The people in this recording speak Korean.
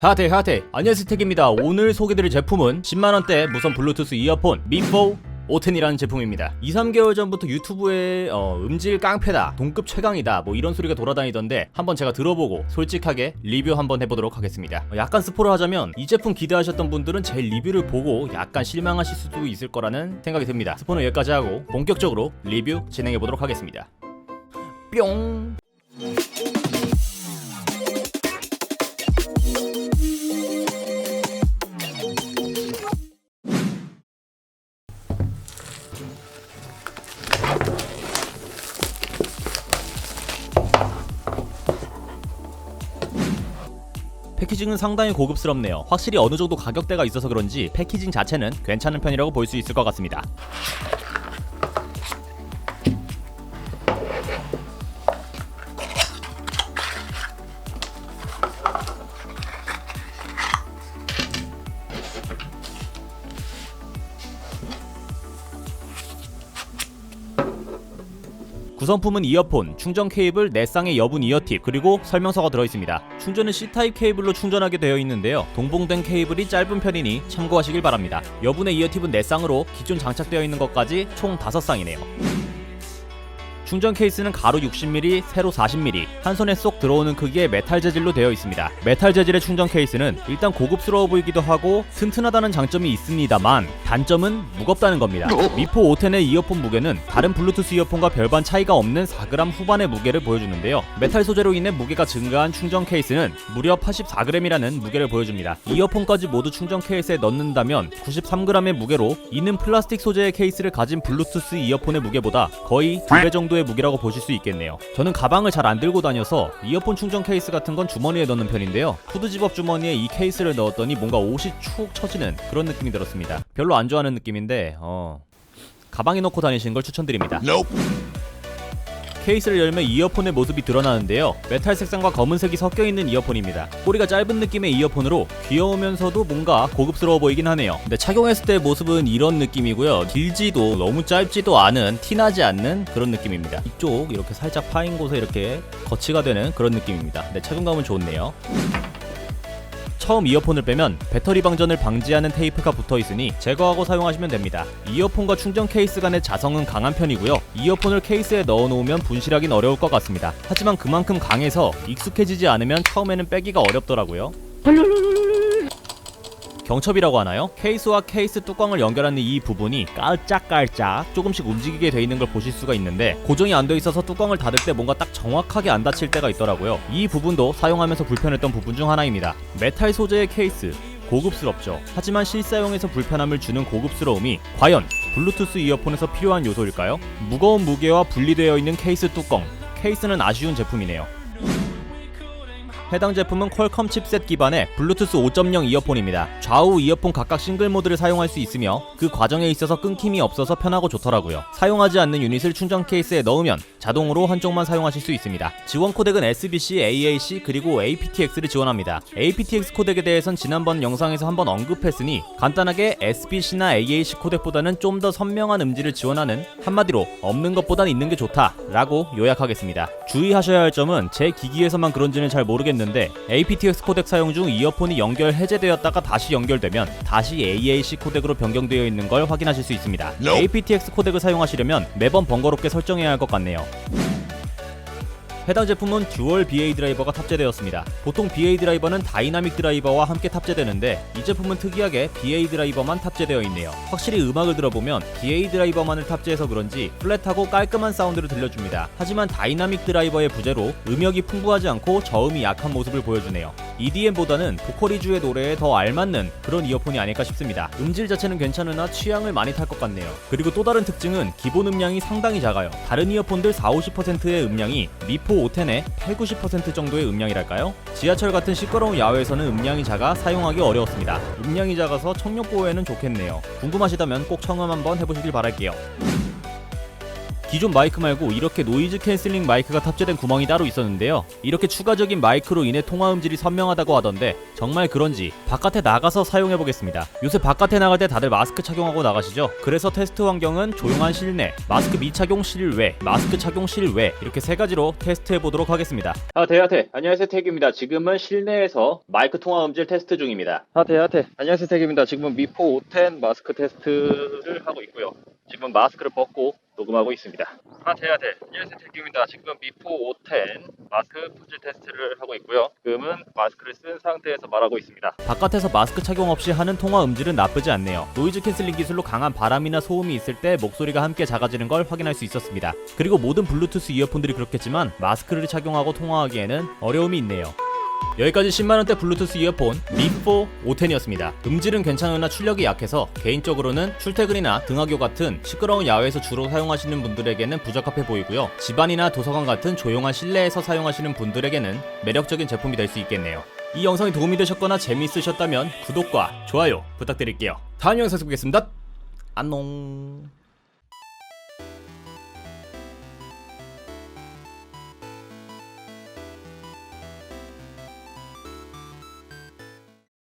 하테 하테 안녕하세요 택입니다. 오늘 소개드릴 제품은 10만원대 무선 블루투스 이어폰 미포 오텐이라는 제품입니다. 2, 3개월 전부터 유튜브에 어, 음질 깡패다 동급 최강이다 뭐 이런 소리가 돌아다니던데 한번 제가 들어보고 솔직하게 리뷰 한번 해보도록 하겠습니다. 어, 약간 스포를 하자면 이 제품 기대하셨던 분들은 제 리뷰를 보고 약간 실망하실 수도 있을 거라는 생각이 듭니다. 스포는 여기까지 하고 본격적으로 리뷰 진행해보도록 하겠습니다. 뿅 패키징은 상당히 고급스럽네요. 확실히 어느 정도 가격대가 있어서 그런지 패키징 자체는 괜찮은 편이라고 볼 수 있을 것 같습니다. 구성품은 이어폰, 충전 케이블, 네 쌍의 여분 이어팁, 그리고 설명서가 들어있습니다. 충전은 C타입 케이블로 충전하게 되어 있는데요. 동봉된 케이블이 짧은 편이니 참고하시길 바랍니다. 여분의 이어팁은 네 쌍으로 기존 장착되어 있는 것까지 총 5쌍이네요. 충전 케이스는 가로 60mm, 세로 40mm, 한 손에 쏙 들어오는 크기의 메탈 재질로 되어 있습니다. 메탈 재질의 충전 케이스는 일단 고급스러워 보이기도 하고 튼튼하다는 장점이 있습니다만 단점은 무겁다는 겁니다. 미포 510의 이어폰 무게는 다른 블루투스 이어폰과 별반 차이가 없는 4g 후반의 무게를 보여주는데요. 메탈 소재로 인해 무게가 증가한 충전 케이스는 무려 84g이라는 무게를 보여줍니다. 이어폰까지 모두 충전 케이스에 넣는다면 93g의 무게로 이는 플라스틱 소재의 케이스를 가진 블루투스 이어폰의 무게보다 거의 두배 정도의 무게라고 보실 수 있겠네요. 저는 가방을 잘 안 들고 다녀서 이어폰 충전 케이스 같은 건 주머니에 넣는 편인데요. 후드 집업 주머니에 이 케이스를 넣었더니 뭔가 옷이 축 처지는 그런 느낌이 들었습니다. 별로 안 좋아하는 느낌인데 어 가방에 넣고 다니시는 걸 추천드립니다. 케이스를 열면 이어폰의 모습이 드러나는데요. 메탈 색상과 검은색이 섞여 있는 이어폰입니다. 꼬리가 짧은 느낌의 이어폰으로 귀여우면서도 뭔가 고급스러워 보이긴 하네요. 근데 착용했을 때 모습은 이런 느낌이고요. 길지도 너무 짧지도 않은 티나지 않는 그런 느낌입니다. 이쪽 이렇게 살짝 파인 곳에 이렇게 거치가 되는 그런 느낌입니다. 근데 착용감은 좋네요. 처음 이어폰을 빼면 배터리 방전을 방지하는 테이프가 붙어 있으니 제거하고 사용하시면 됩니다. 이어폰과 충전 케이스 간의 자성은 강한 편이고요. 이어폰을 케이스에 넣어 놓으면 분실하긴 어려울 것 같습니다. 하지만 그만큼 강해서 익숙해지지 않으면 처음에는 빼기가 어렵더라고요. 경첩이라고 하나요? 케이스와 케이스 뚜껑을 연결하는 이 부분이 깔짝깔짝 조금씩 움직이게 돼 있는 걸 보실 수가 있는데 고정이 안 돼 있어서 뚜껑을 닫을 때 뭔가 딱 정확하게 안 닫힐 때가 있더라고요. 이 부분도 사용하면서 불편했던 부분 중 하나입니다. 메탈 소재의 케이스 고급스럽죠. 하지만 실사용에서 불편함을 주는 고급스러움이 과연 블루투스 이어폰에서 필요한 요소일까요? 무거운 무게와 분리되어 있는 케이스 뚜껑. 케이스는 아쉬운 제품이네요. 해당 제품은 퀄컴 칩셋 기반의 블루투스 5.0 이어폰입니다. 좌우 이어폰 각각 싱글 모드를 사용할 수 있으며 그 과정에 있어서 끊김이 없어서 편하고 좋더라고요. 사용하지 않는 유닛을 충전 케이스에 넣으면 자동으로 한쪽만 사용하실 수 있습니다. 지원 코덱은 SBC, AAC 그리고 aptX를 지원합니다. aptX 코덱에 대해선 지난번 영상에서 한번 언급했으니 간단하게 SBC나 AAC 코덱보다는 좀 더 선명한 음질을 지원하는 한마디로 없는 것보단 있는 게 좋다라고 요약하겠습니다. 주의하셔야 할 점은 제 기기에서만 그런지는 잘 모르겠는데 aptX 코덱 사용 중 이어폰이 연결 해제되었다가 다시 연결되면 다시 AAC 코덱으로 변경되어 있는 걸 확인하실 수 있습니다. aptX 코덱을 사용하시려면 매번 번거롭게 설정해야 할 것 같네요. 해당 제품은 듀얼 BA 드라이버가 탑재되었습니다. 보통 BA 드라이버는 다이나믹 드라이버와 함께 탑재되는데 이 제품은 특이하게 BA 드라이버만 탑재되어 있네요. 확실히 음악을 들어보면 BA 드라이버만을 탑재해서 그런지 플랫하고 깔끔한 사운드를 들려줍니다. 하지만 다이나믹 드라이버의 부재로 음역이 풍부하지 않고 저음이 약한 모습을 보여주네요. EDM보다는 보컬이주의 노래에 더 알맞는 그런 이어폰이 아닐까 싶습니다. 음질 자체는 괜찮으나 취향을 많이 탈 것 같네요. 그리고 또 다른 특징은 기본 음량이 상당히 작아요. 다른 이어폰들 4, 50%의 음량이 미포 510의 8, 90% 정도의 음량이랄까요? 지하철 같은 시끄러운 야외에서는 음량이 작아 사용하기 어려웠습니다. 음량이 작아서 청력 보호에는 좋겠네요. 궁금하시다면 꼭 청음 한번 해보시길 바랄게요. 기존 마이크 말고 이렇게 노이즈 캔슬링 마이크가 탑재된 구멍이 따로 있었는데요. 이렇게 추가적인 마이크로 인해 통화 음질이 선명하다고 하던데 정말 그런지 바깥에 나가서 사용해 보겠습니다. 요새 바깥에 나갈 때 다들 마스크 착용하고 나가시죠? 그래서 테스트 환경은 조용한 실내, 마스크 미착용 실외, 마스크 착용 실외 이렇게 세 가지로 테스트해 보도록 하겠습니다. 아, 대하태. 안녕하세요, 태기입니다. 지금은 실내에서 마이크 통화 음질 테스트 중입니다. 아, 대하태. 안녕하세요, 태기입니다. 지금은 미포 510 마스크 테스트를 하고 있고요. 지금 마스크를 벗고 녹음하고 있습니다. 아, 대하태. 안녕하세요, 태기입니다. 지금 미포 510 마스크 품질 테스트를 하고 있고요. 지금은 마스크를 쓴 상태에서 말하고 있습니다. 바깥에서 마스크 착용 없이 하는 통화 음질은 나쁘지 않네요. 노이즈 캔슬링 기술로 강한 바람이나 소음이 있을 때 목소리가 함께 작아지는 걸 확인할 수 있었습니다. 그리고 모든 블루투스 이어폰들이 그렇겠지만 마스크를 착용하고 통화하기에는 어려움이 있네요. 여기까지 10만원대 블루투스 이어폰 미4 510이었습니다. 음질은 괜찮으나 출력이 약해서 개인적으로는 출퇴근이나 등하교 같은 시끄러운 야외에서 주로 사용하시는 분들에게는 부적합해 보이고요. 집안이나 도서관 같은 조용한 실내에서 사용하시는 분들에게는 매력적인 제품이 될 수 있겠네요. 이 영상이 도움이 되셨거나 재미있으셨다면 구독과 좋아요 부탁드릴게요. 다음 영상에서 뵙겠습니다. 안녕.